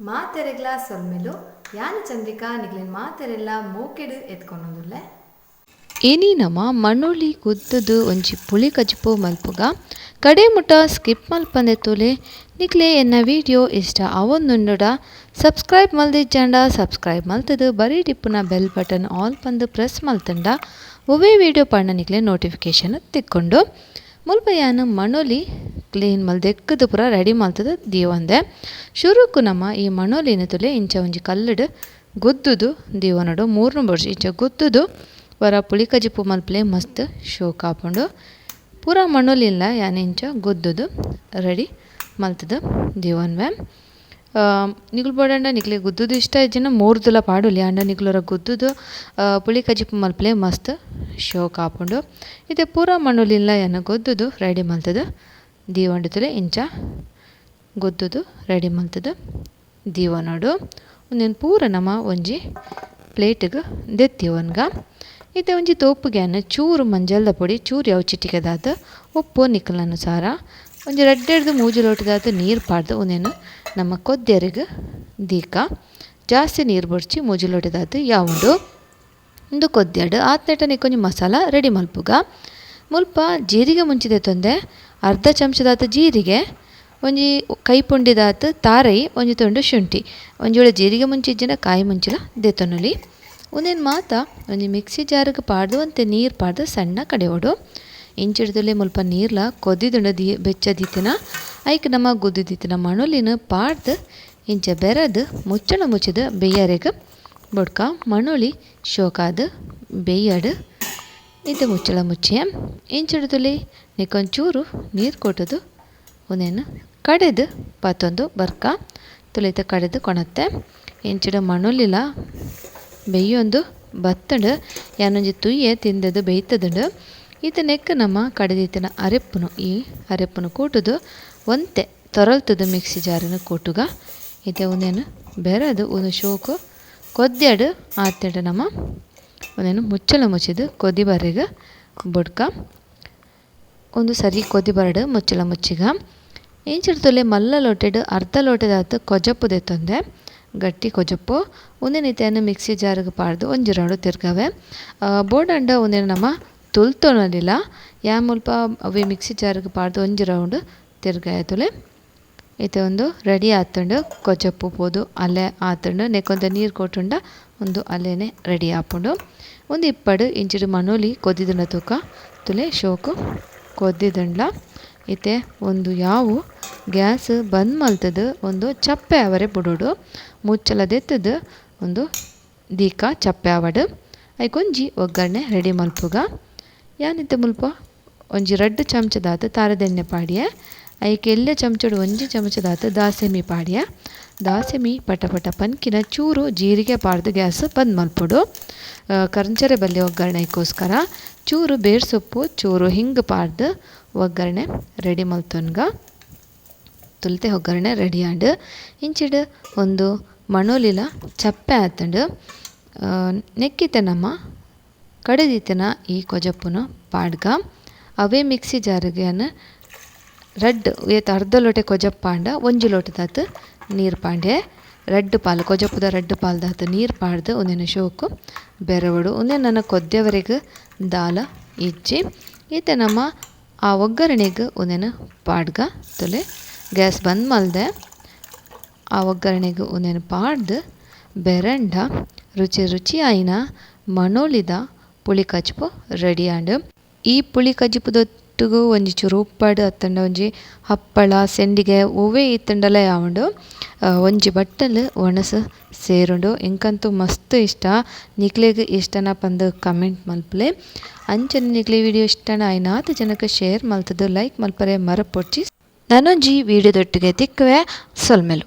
ಮಾತೆರೆಗ್ಲ ಸೊಲ್ಮೆಲು ಯಾನ ಚಂದ್ರಿಕಾ ನಿಗ್ಲಿನ ಮಾತೆರೆಲ್ಲ ಮೋಕೆಡು ಎತ್ಕೊಂಡೊಂದುಲ್ಲೆ? ಏನಿ ನಮ ಮಣ್ಣುಳಿ ಗುದ್ದದು ಒಂಜಿ ಪುಳಿ ಕಜಿಪು ಮಲ್ಪುಗ, ಕಡೆ ಮುಟ ಸ್ಕಿಪ್ ಮಲ್ಪಂದೆ ತೂಲೆ. ನಿಕ್ಲೆ ಎನ್ನ ವಿಡಿಯೋ ಇಷ್ಟ ಅವೊಂದುಂಡುಡ ಸಬ್ಸ್ಕ್ರೈಬ್ ಮಲ್ದಿಜ್ಜಂಡ ಸಬ್ಸ್ಕ್ರೈಬ್ ಮಲ್ತದು ಬರೀ ಡಿಪ್ಪುನ ಬೆಲ್ ಬಟನ್ ಆಲ್ ಪಂದು ಪ್ರೆಸ್ ಮಲ್ತಂಡ. ಒವೇ ವಿಡಿಯೋ ಪಣ್ಣ ನಿಕ್ಲೆ ನೋಟಿಫಿಕೇಶನ್ ತಿಕ್ಕೊಂಡು. ಮುಲ್ಪ ಮಣ್ಣುಳ್ಳಿ ಕ್ಲೀನ್ ಮಲ್ದೆಕ್ಕದು ಪೂರ ರೆಡಿ ಮಲ್ತದ ದೀವಂದೆ ಶುರುಕು ನಮ ಈ ಮಣೋಲಿನ ತುಲೆ ಇಂಚ ಒಂಜಿ ಕಲ್ಲುಡು ಗುದ್ದುದು ದೀವನಡು ಮೂರ್ನು ಬೊಡ್ಸಿ ಇಂಚ ಗುದ್ದುದು, ವರ ಪುಳಿಕಜಿಪು ಮಲ್ಪಲೆ ಮಸ್ತ್ ಶೋ ಕಾಪುಂಡು. ಪೂರ ಮಣ್ಣುಲಿಲ್ಲ ಯಾನೆ ಇಂಚ ಗುದ್ದುದು ರೆಡಿ ಮಲ್ತದು ದೀವನ್ವೆ ನಿಗುಲು ಬೋಡಂಡ ನಿಕ್ಲೆ ಗುದ್ದುದು ಇಷ್ಟ ಇಜ್ಜಿನ, ಮೂರ್ದುಲ ಪಾಡುಲಿ ಅಂಡ ನಿಗುಲರ ಗುದ್ದುದು ಪುಳಿ ಕಜಿಪು ಮಲ್ಪಲೆ ಮಸ್ತ್ ಶೋ ಕಾಪುಂಡು. ಇದೆ ಪೂರ ಮಣ್ಣುಲಿಲ್ಲ ಯಾನ ಗುದ್ದುದು ರೆಡಿ ಮಲ್ತದು ದೀವಂಡಿತುಲೆ ಇಂಚ ಗೊತ್ತದು ರೆಡಿ ಮಲ್ತದ ದೀವನಡು ಒಂದೇನು ಪೂರ ನಮ ಒಂಜಿ ಪ್ಲೇಟ್ಗೆ ದೆತ್ತಿವನ್ಗ ಇತ್ತೆ ಒಂಜಿ ತೋಪುಗ್ಯಾನ್ ಚೂರು ಮಂಜಲ್ದ ಪೊಡಿ, ಚೂರು ಯಾವ ಚಿಟಿಕೆದಾದ ಉಪ್ಪು ನಿಕ್ಕಲ್ ಅನುಸಾರ. ಒಂಜಿ ರಡ್ಡೆಡ್ದು ಮೂಜಿ ಲೋಟದಾದ ನೀರು ಪಾಡ್ದು ಒಂದೇನು ನಮ್ಮ ಕೊದ್ದೆರಿಗೆ ದೀಕ. ಜಾಸ್ತಿ ನೀರು ಬರ್ಚಿ ಮೂಜಿ ಲೋಟದಾದ ಯಾವುದು ಉಂದು ಕೊದ್ದೆಡು ಆತ್ನೆಟ ಕೊಂಚ ಮಸಾಲ ರೆಡಿ ಮಲ್ಪುಗ. ಮುಲ್ಪ ಜೀರಿಗೆ ಮುಂಚಿದೆ ತೊಂದೆ. ಅರ್ಧ ಚಮಚದಾತ ಜೀರಿಗೆ, ಒಂಜಿ ಕೈ ಪುಂಡಿದಾತ ತಾರೈ, ಒಂಜಿ ತುಂಡು ಶುಂಠಿ. ಒಂಜಿ ವೇಳೆ ಜೀರಿಗೆ ಮುಂಚಿಜ್ಜಿನ ಕಾಯಿ ಮುಂಚಿಲ ದೆತ್ತೊನುಲಿ ಉಂದೆನ್ ಮಾತ ಒಂಜಿ ಮಿಕ್ಸಿ ಜಾರಿಗೆ ಪಾಡ್ದು ಅಂತ ನೀರು ಪಾಡ್ದು ಸಣ್ಣ ಕಡೆಯೋಡು. ಇಂಚಿಡ್ದಲ್ಲಿ ಮುಲ್ಪ ನೀರ್ಲ ಕೊದ್ದಿದುಂಡ ದಿ, ಬೆಚ್ಚ ಐಕೆ ಐಕ್ ನಮ ಗುದ್ದು ದಿತ್ತಿನ ಮಣುಲಿನ ಪಾಡ್ದು ಇಂಚ ಬೆರದು ಮುಚ್ಚಳ ಮುಚ್ಚಿದ ಬೇಯರೆಗ್ ಬೊಡ್ಕ ಮಣುಳಿ ಶೋಕಾದ ಬೇಯಡ್ ಇದು ಮುಚ್ಚಳ ಮುಚ್ಚಿ. ಇಂಚಿಡಿದಲ್ಲಿ ನಿಕ್ಕೊಂಚೂರು ನೀರು ಕೊಟ್ಟದು ಒಂದೇನು ಕಡೆದು ಪತ್ತೊಂದು ಬರ್ಕ. ತುಳಿತ ಕಡೆದು ಕೊಣತ್ತೆ. ಇಂಚಿಡ ಮಣ್ಣುಲಿಲ್ಲ ಬೆಯ್ಯೊಂದು ಬತ್ತಡು. ಯಾನೊಂಜಿ ತುಯ್ಯೆ ತಿಂದದು ಬೇಯ್ತದುಂಡು. ಇದು ನೆಕ್ಕ ನಮ್ಮ ಕಡೆದಿತ್ತಿನ ಅರೆಪ್ಪುನು. ಈ ಅರೆಪ್ಪುನು ಕೂಟುದು ಒಂತೆ. ತೊರಲ್ತದು ಮಿಕ್ಸಿ ಜಾರಿನ ಕೂಟುಗ. ಇದೆ ಒಂದೇನು ಬೆರದು ಒಂದು ಶೋಕು ಕೊದ್ದೆಡು ಆತೆಡು ನಮ್ಮ ಒಂದೇನು ಮುಚ್ಚಲ ಮುಚ್ಚಿದು ಕೊದಿ ಬರೆಗ ಬುಡ್ಕ. ಒಂದು ಸರಿ ಕೊದಿ ಬರಡು ಮುಚ್ಚಲ ಮುಚ್ಚಿಗ. ಏಂಚಿರ್ತೊಲೆ ಮಲ್ಲ ಲೋಟೆಡ್, ಅರ್ಧ ಲೋಟದಾತು ಕೊಜಪ್ಪು ದೆತ್ತೊಂದೆ ಗಟ್ಟಿ ಕೊಜಪ್ಪು. ಒಂದೇನು ಇತ್ತೆಯನ್ನು ಮಿಕ್ಸಿ ಜಾರಿಗೆ ಪಾಡ್ದು ಒಂಜಿ ರೌಂಡ್ ತಿರ್ಗವೆ. ಬೋಡಂಡ ಒಂದೇನು ನಮ್ಮ ತುಲ್ತೊನಲಿಲ್ಲ. ಯಾ ಮುಲ್ಪ ಅವೇ ಮಿಕ್ಸಿ ಜಾರಿಗೆ ಪಾಡ್ದು ಒಂಜಿ ರೌಂಡ್ ತಿರ್ಗಾಯತುಲೆ ಇತ್ತೆ ಒಂದು ರೆಡಿ ಆತುಂಡು ಕೊಜಪ್ಪು ಪೋದು ಅಲೆ ಆತುಂಡು, ನೆಕ್ಕೊಂದ ನೀರು ಕೊಟ್ಟುಂಡ ಒಂದು ಅಲೆನೆ ರೆಡಿ ಆಪುಂಡು. ಒಂದು ಇಪ್ಪಡು ಇಂಚಿಡು ಮನೋಲಿ ಕೊದ್ದಿದುಂಡ ತೂಕ, ತುಲೆ ಶೋಕು ಕೊದ್ದಿದುಂಡ್ಲ. ಇತ್ತೆ ಒಂದು ಯಾವು ಗ್ಯಾಸ್ ಬಂದ್ ಮಲ್ತದ, ಒಂದು ಚಪ್ಪೆ ಅವರೆ ಬುಡೋಡು. ಮುಚ್ಚಲದೆತ್ತದ ಒಂದು ದೀಕ ಚಪ್ಪೆ ಆವಡ್ ಐಕೊಂಜಿ ಒಗ್ಗರಣೆ ರೆಡಿ ಮಲ್ಪುಗ. ಯಾನಿತ್ತೆ ಮುಲ್ಪ? ಒಂಜಿ ರಡ್ಡು ಚಮಚದಾತ ತಾರದೆಣ್ಣೆ ಪಾಡ್ಯೆ. ಐಕೆ ಎಲ್ಲ್ಯ ಚಮಚಡು ಒಂಜಿ ಚಮಚದಾತ್ ದಾಸೆಮಿ ಪಾಡ್ಯ. ದಾಸೆಮಿ ಪಟ ಪಟ ಪನ್ಕಿನ ಚೂರು ಜೀರಿಗೆ ಪಾಡ್ದು ಗ್ಯಾಸ್ ಬಂದ್ ಮಲ್ಪೊಡು. ಕರ್ಂಚರೆ ಬಲ್ಲೆ ಒಗ್ಗರಣೆಗೋಸ್ಕರ ಚೂರು ಬೇರ್ ಸೊಪ್ಪು ಚೂರು ಹಿಂಗ್ ಪಾಡ್ದು ಒಗ್ಗರಣೆ ರೆಡಿ ಮಲ್ತೊನ್ಗ. ತುಲ್ತೆ ಒಗ್ಗರಣೆ ರೆಡಿ ಆಂಡ್ ಇಂಚಿಡ್ ಒಂದು ಮಣೋಲಿಲ ಚಪ್ಪೆ ಆತಂಡು. ನೆಕ್ಕಿತೆ ನಮ್ಮ ಕಡೆದಿತ್ತಿನ ಈ ಕೊಜಪ್ಪನ ಪಾಡ್ಗ. ಅವೇ ಮಿಕ್ಸಿ ಜಾರ್ಗೆನ್ ರಡ್ಡ್ ಏತ್ ಅರ್ಧ ಲೋಟೆ ಕೊಜಪ್ ಪಾಂಡ, ಒಂಜಿ ಲೋಟದಾತ್ ನೀರು ಪಾಂಡೆ. ರಡ್ಡ್ ಪಾಲು, ಕೊಜಪ್ಪುದ ರಡ್ಡ್ ಪಾಲ್ದಾತ್ ನೀರು ಪಾಡ್ದು ಒಂದೆನ ಶೋಕು, ಬೆರವಡು ಒಂದೇ ನನ್ನ ಕೊದ್ದೆವರೆಗ್ ದಾಲ ಇಜ್ಜಿ. ಈತ ನಮ್ಮ ಆ ಒಗ್ಗರಣೆಗ್ ಒಂದೆನ ಪಾಡ್ಗ ತುಲೆ. ಗ್ಯಾಸ್ ಬಂದ್ ಮಲ್ದೆ, ಆ ಒಗ್ಗರಣೆಗ್ ಒಂದೆನ ಪಾಡ್ದು ಬೆರಂಡ, ರುಚಿ ರುಚಿ ಆಯಿನ ಮಣೋಲಿದ ಪುಳಿ ಕಜ್ಪು ರೆಡಿ ಆಂಡ್. ಈ ಪುಳಿ ಕಜ್ಪುದೊಟ್ಟುಗು ಒಂಜಿ ಚೂರು ಅತ್ತಂಡ ಒಂಜಿ ಹಪ್ಪಳ, ಸೆಂಡಿಗೆ ಒವೆ ಇತ್ತಂಡಲ ಯಾವುಂಡು ಒಂಜಿ ಬಟ್ಟಲು ಒಣಸು ಸೇರುಂಡು. ಎಂಕಂತೂ ಮಸ್ತ್ ಇಷ್ಟ. ನಿಕ್ಲೆಗ್ ಇಷ್ಟನ ಪಂದ್ ಕಮೆಂಟ್ ಮಲ್ಪಲೆ. ಅಂಚನೆ ನಿಕ್ಲೆ ವಿಡಿಯೋ ಇಷ್ಟನ ಆಯ್ನಾತ್ ಜನಕ್ಕೆ ಶೇರ್ ಮಲ್ತದು, ಲೈಕ್ ಮಲ್ಪರೆ ಮರಪೊಡ್ಚಿ. ನಾನೊಂಜಿ ವಿಡಿಯೋದೊಟ್ಟಿಗೆ ತಿಕ್ಕುವೆ. ಸೊಲ್ಮೆಲು.